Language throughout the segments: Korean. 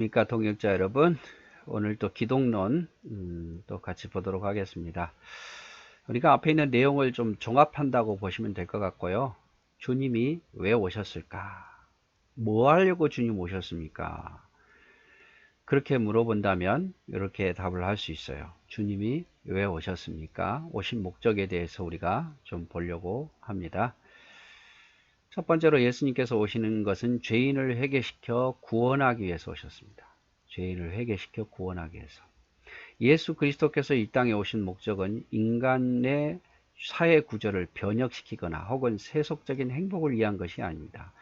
미과 동역자 여러분 오늘 또 기독론 음, 또 같이 보도록 하겠습니다. 우리가 앞에 있는 내용을 좀 종합한다고 보시면 될 것 같고요. 주님이 왜 오셨을까? 뭐 하려고 주님 오셨습니까? 그렇게 물어본다면 이렇게 답을 할 수 있어요. 주님이 왜 오셨습니까? 오신 목적에 대해서 우리가 좀 보려고 합니다. 첫 번째로 예수님께서 오시는 것은 죄인을 회개시켜 구원하기 위해서 오셨습니다. 죄인을 회개시켜 구원하기 위해서. 예수 그리스도께서 이 땅에 오신 목적은 인간의 사회 구조를 변혁시키거나 혹은 세속적인 행복을 위한 것이 아닙니다.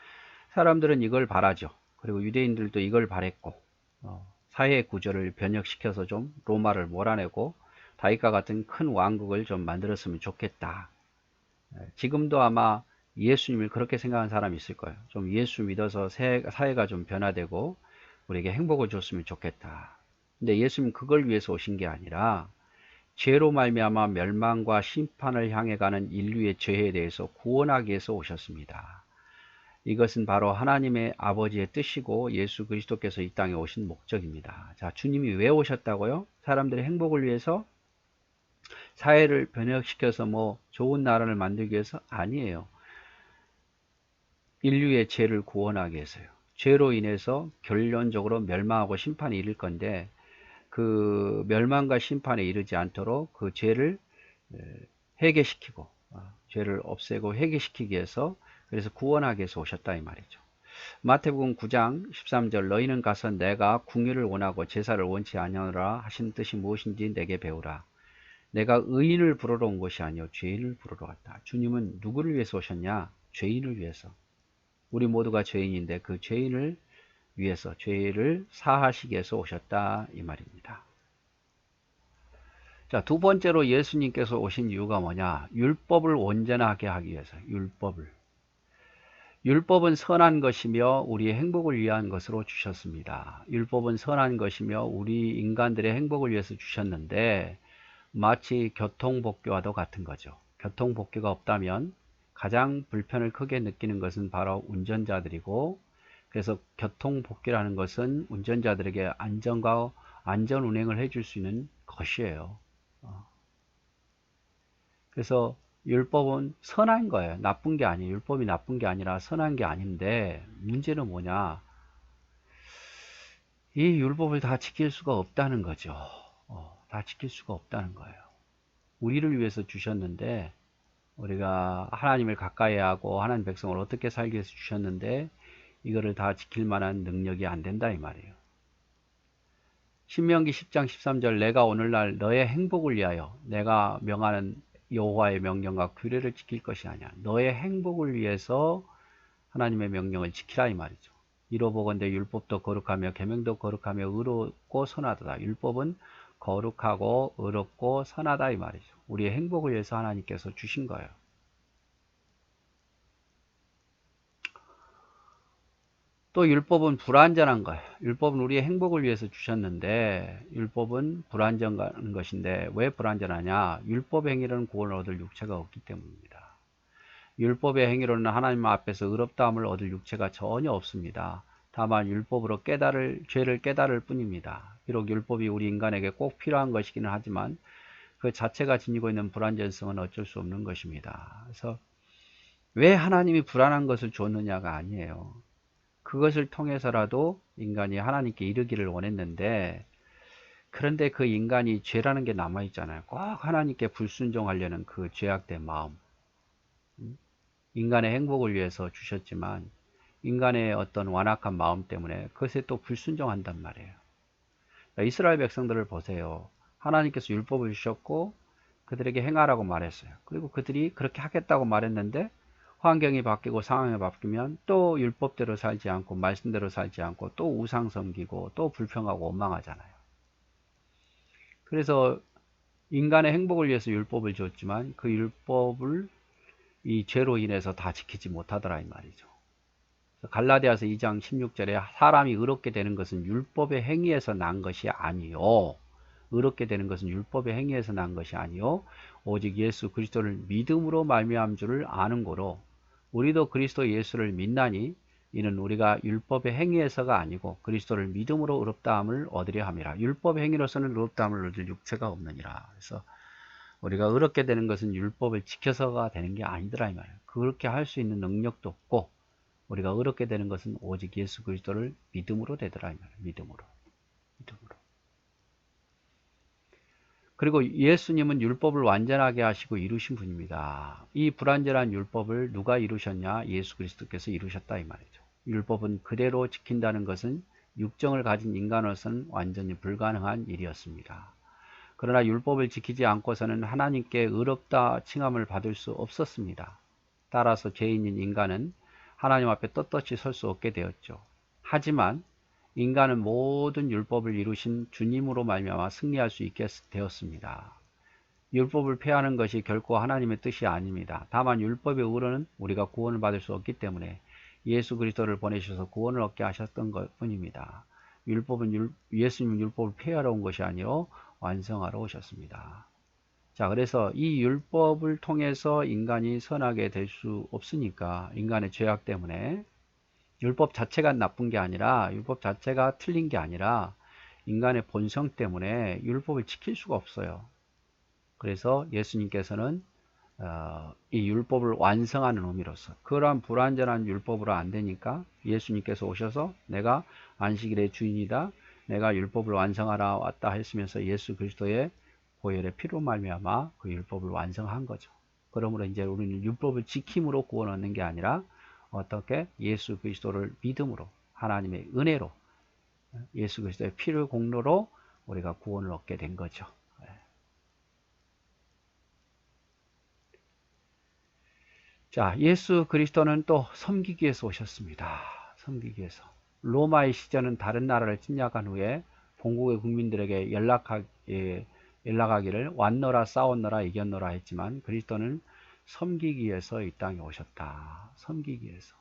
사람들은 이걸 바라죠. 그리고 유대인들도 이걸 바랬고 어, 사회 구조를 변혁시켜서 좀 로마를 몰아내고 다윗과 같은 큰 왕국을 좀 만들었으면 좋겠다. 지금도 아마 예수님을 그렇게 생각하는 사람이 있을 거예요. 좀 예수 믿어서 사회가 좀 변화되고 우리에게 행복을 줬으면 좋겠다. 근데 예수님 그걸 위해서 오신 게 아니라 죄로 말미암아 멸망과 심판을 향해 가는 인류의 죄에 대해서 구원하기 위해서 오셨습니다. 이것은 바로 하나님의 아버지의 뜻이고 예수 그리스도께서 이 땅에 오신 목적입니다. 자, 주님이 왜 오셨다고요? 사람들의 행복을 위해서 사회를 변혁시켜서 뭐 좋은 나라를 만들기 위해서 아니에요. 인류의 죄를 구원하기 위해서요. 죄로 인해서 결론적으로 멸망하고 심판에 이를 건데 그 멸망과 심판에 이르지 않도록 그 죄를 회개시키고 어, 죄를 없애고 회개시키기 위해서 그래서 구원하기 위해서 오셨다 이 말이죠. 마태복음 9장 13절 너희는 가서 내가 궁유를 원하고 제사를 원치 아니하노라 하신 뜻이 무엇인지 내게 배우라. 내가 의인을 부르러 온 것이 아니요 죄인을 부르러 왔다. 주님은 누구를 위해서 오셨냐? 죄인을 위해서. 우리 모두가 죄인인데 그 죄인을 위해서 죄를 사하시기 위해서 오셨다 이 말입니다. 자, 두 번째로 예수님께서 오신 이유가 뭐냐? 율법을 온전하게 하기 위해서. 율법을. 율법은 선한 것이며 우리의 행복을 위한 것으로 주셨습니다. 율법은 선한 것이며 우리 인간들의 행복을 위해서 주셨는데 마치 교통복귀와도 같은 거죠. 교통복귀가 없다면 가장 불편을 크게 느끼는 것은 바로 운전자들이고 그래서 교통복귀라는 것은 운전자들에게 안전과 안전 운행을 해줄 수 있는 것이에요. 어. 그래서 율법은 선한 거예요. 나쁜 게 아니에요. 율법이 나쁜 게 아니라 선한 게 아닌데 문제는 뭐냐? 이 율법을 다 지킬 수가 없다는 거죠. 어, 다 지킬 수가 없다는 거예요. 우리를 위해서 주셨는데 우리가 하나님을 가까이 하고 하나님 백성을 어떻게 살기 위해서 주셨는데 이거를 다 지킬 만한 능력이 안 된다 이 말이에요. 신명기 10장 13절 내가 오늘날 너의 행복을 위하여 내가 명하는 여호와의 명령과 규례를 지킬 것이 아니야. 너의 행복을 위해서 하나님의 명령을 지키라 이 말이죠. 이로 보건대 율법도 거룩하며 계명도 거룩하며 의롭고 선하다. 율법은 거룩하고 의롭고 선하다 이 말이죠. 우리의 행복을 위해서 하나님께서 주신 거예요. 또 율법은 불완전한 거예요. 율법은 우리의 행복을 위해서 주셨는데 율법은 불완전한 것인데 왜 불완전하냐? 율법 행위로는 구원을 얻을 육체가 없기 때문입니다. 율법의 행위로는 하나님 앞에서 의롭다함을 얻을 육체가 전혀 없습니다. 다만 율법으로 깨달을 죄를 깨달을 뿐입니다. 비록 율법이 우리 인간에게 꼭 필요한 것이기는 하지만 그 자체가 지니고 있는 불완전성은 어쩔 수 없는 것입니다. 그래서 왜 하나님이 불안한 것을 줬느냐가 아니에요. 그것을 통해서라도 인간이 하나님께 이르기를 원했는데 그런데 그 인간이 죄라는 게 남아있잖아요. 꼭 하나님께 불순종하려는 그 죄악된 마음. 음? 인간의 행복을 위해서 주셨지만 인간의 어떤 완악한 마음 때문에 그것에 또 불순종한단 말이에요. 이스라엘 백성들을 보세요. 하나님께서 율법을 주셨고 그들에게 행하라고 말했어요. 그리고 그들이 그렇게 하겠다고 말했는데 환경이 바뀌고 상황이 바뀌면 또 율법대로 살지 않고 말씀대로 살지 않고 또 우상 섬기고 또 불평하고 원망하잖아요. 그래서 인간의 행복을 위해서 율법을 줬지만 그 율법을 이 죄로 인해서 다 지키지 못하더라 이 말이죠. 갈라디아서 2장 16절에 사람이 의롭게 되는 것은 율법의 행위에서 난 것이 아니요. 의롭게 되는 것은 율법의 행위에서 난 것이 아니요 오직 예수 그리스도를 믿음으로 말미암 줄을 아는 거로 우리도 그리스도 예수를 믿나니 이는 우리가 율법의 행위에서가 아니고 그리스도를 믿음으로 의롭다함을 얻으려 함이라. 율법의 행위로서는 의롭다함을 얻을 육체가 없느니라. 그래서 우리가 의롭게 되는 것은 율법을 지켜서가 되는 게 아니더라 이 말이에요. 그렇게 할 수 있는 능력도 없고 우리가 의롭게 되는 것은 오직 예수 그리스도를 믿음으로 되더라 이. 믿음으로. 믿음으로. 그리고 예수님은 율법을 완전하게 하시고 이루신 분입니다. 이 불완전한 율법을 누가 이루셨냐? 예수 그리스도께서 이루셨다 이 말이죠. 율법은 그대로 지킨다는 것은 육정을 가진 인간으로서는 완전히 불가능한 일이었습니다. 그러나 율법을 지키지 않고서는 하나님께 의롭다 칭함을 받을 수 없었습니다. 따라서 죄인인 인간은 하나님 앞에 떳떳이 설 수 없게 되었죠. 하지만 인간은 모든 율법을 이루신 주님으로 말미암아 승리할 수 있게 되었습니다. 율법을 폐하는 것이 결코 하나님의 뜻이 아닙니다. 다만 율법의 의로는 우리가 구원을 받을 수 없기 때문에 예수 그리스도를 보내셔서 구원을 얻게 하셨던 것 뿐입니다. 율법은 율, 예수님 율법을 폐하러 온 것이 아니요 완성하러 오셨습니다. 자, 그래서 이 율법을 통해서 인간이 선하게 될 수 없으니까 인간의 죄악 때문에 율법 자체가 나쁜 게 아니라 율법 자체가 틀린 게 아니라 인간의 본성 때문에 율법을 지킬 수가 없어요. 그래서 예수님께서는 어, 이 율법을 완성하는 의미로서 그러한 불완전한 율법으로 안 되니까 예수님께서 오셔서 내가 안식일의 주인이다. 내가 율법을 완성하라 왔다 했으면서 예수 그리스도의 보혈의 피로 말미암아 그 율법을 완성한 거죠. 그러므로 이제 우리는 율법을 지킴으로 구원 얻는 게 아니라 어떻게 예수 그리스도를 믿음으로 하나님의 은혜로 예수 그리스도의 피를 공로로 우리가 구원을 얻게 된 거죠. 예. 자, 예수 그리스도는 또 섬기기 위해서 오셨습니다. 섬기기 위해서. 로마의 시전은 다른 나라를 침략한 후에 본국의 국민들에게 연락하, 예, 연락하기를 왔노라 싸웠노라 이겼노라 했지만 그리스도는 섬기기 위해서 이 땅에 오셨다. 섬기기 위해서.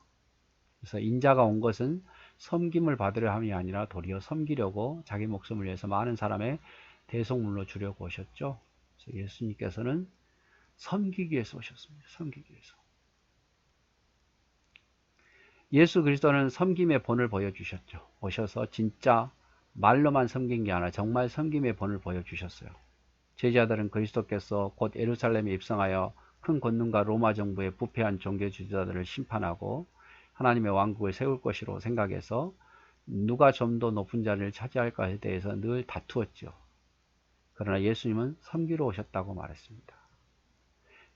그래서 인자가 온 것은 섬김을 받으려 함이 아니라 도리어 섬기려고 자기 목숨을 위해서 많은 사람의 대속물로 주려고 오셨죠. 그래서 예수님께서는 섬기기 위해서 오셨습니다. 섬기기 위해서. 예수 그리스도는 섬김의 본을 보여주셨죠. 오셔서 진짜 말로만 섬긴 게 아니라 정말 섬김의 본을 보여주셨어요. 제자들은 그리스도께서 곧 예루살렘에 입성하여 큰 권능과 로마 정부의 부패한 종교 지도자들을 심판하고 하나님의 왕국을 세울 것이로 생각해서 누가 좀 더 높은 자리를 차지할까에 대해서 늘 다투었죠. 그러나 예수님은 섬기러 오셨다고 말했습니다.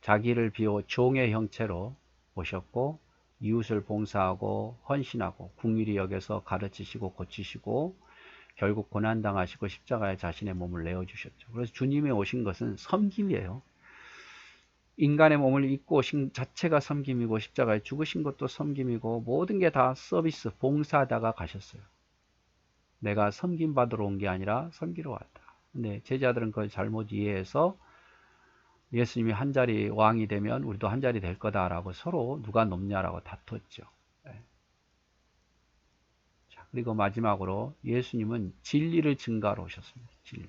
자기를 비워 종의 형체로 오셨고 이웃을 봉사하고 헌신하고 궁일이 여겨서 가르치시고 고치시고 결국 고난당하시고 십자가에 자신의 몸을 내어주셨죠. 그래서 주님이 오신 것은 섬김이에요. 인간의 몸을 입고 오신 자체가 섬김이고 십자가에 죽으신 것도 섬김이고 모든 게 다 서비스, 봉사하다가 가셨어요. 내가 섬김 받으러 온 게 아니라 섬기러 왔다. 근데 제자들은 그걸 잘못 이해해서 예수님이 한 자리 왕이 되면 우리도 한 자리 될 거다라고 서로 누가 높냐라고 다퉜죠. 그리고 마지막으로 예수님은 진리를 증가로 오셨습니다. 진리.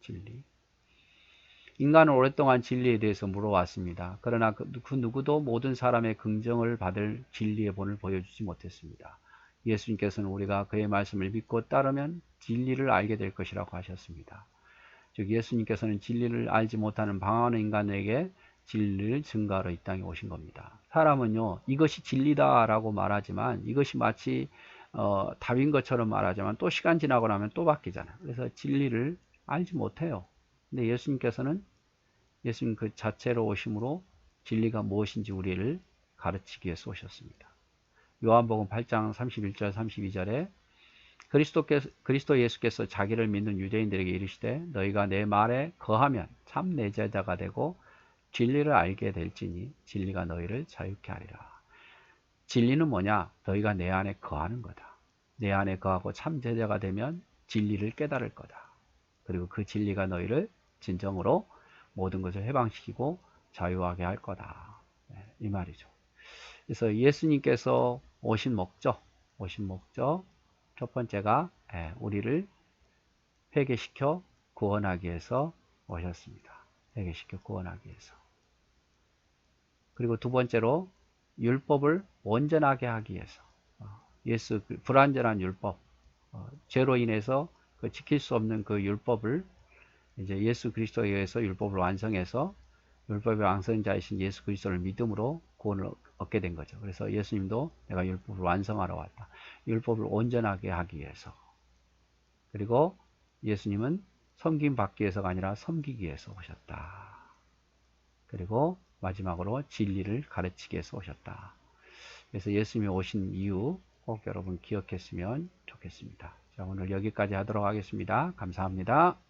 진리. 인간은 오랫동안 진리에 대해서 물어왔습니다. 그러나 그, 그 누구도 모든 사람의 긍정을 받을 진리의 본을 보여주지 못했습니다. 예수님께서는 우리가 그의 말씀을 믿고 따르면 진리를 알게 될 것이라고 하셨습니다. 즉 예수님께서는 진리를 알지 못하는 방황하는 인간에게 진리를 증가하러 이 땅에 오신 겁니다. 사람은요 이것이 진리다라고 말하지만 이것이 마치 어, 답인 것처럼 말하지만 또 시간 지나고 나면 또 바뀌잖아요. 그래서 진리를 알지 못해요. 근데 예수님께서는 예수님 그 자체로 오심으로 진리가 무엇인지 우리를 가르치기 위해서 오셨습니다. 요한복음 8장 31절 32절에 그리스도께서, 그리스도 예수께서 자기를 믿는 유대인들에게 이르시되 너희가 내 말에 거하면 참 내 제자가 되고 진리를 알게 될지니 진리가 너희를 자유케 하리라. 진리는 뭐냐? 너희가 내 안에 거하는 거다. 내 안에 거하고 참 제자가 되면 진리를 깨달을 거다. 그리고 그 진리가 너희를 진정으로 모든 것을 해방시키고 자유하게 할 거다. 네, 이 말이죠. 그래서 예수님께서 오신 목적, 오신 목적, 첫 번째가 예, 우리를 회개시켜 구원하기 위해서 오셨습니다. 회개시켜 구원하기 위해서. 그리고 두 번째로 율법을 온전하게 하기 위해서. 어, 예수 그 불완전한 율법, 어, 죄로 인해서 그 지킬 수 없는 그 율법을 이제 예수 그리스도에 의해서 율법을 완성해서 율법의 완성자이신 예수 그리스도를 믿음으로 구원을 얻게 된 거죠. 그래서 예수님도 내가 율법을 완성하러 왔다. 율법을 온전하게 하기 위해서. 그리고 예수님은 섬김 받기 위해서가 아니라 섬기기 위해서 오셨다. 그리고 마지막으로 진리를 가르치기 위해서 오셨다. 그래서 예수님이 오신 이유 꼭 여러분 기억했으면 좋겠습니다. 자, 오늘 여기까지 하도록 하겠습니다. 감사합니다.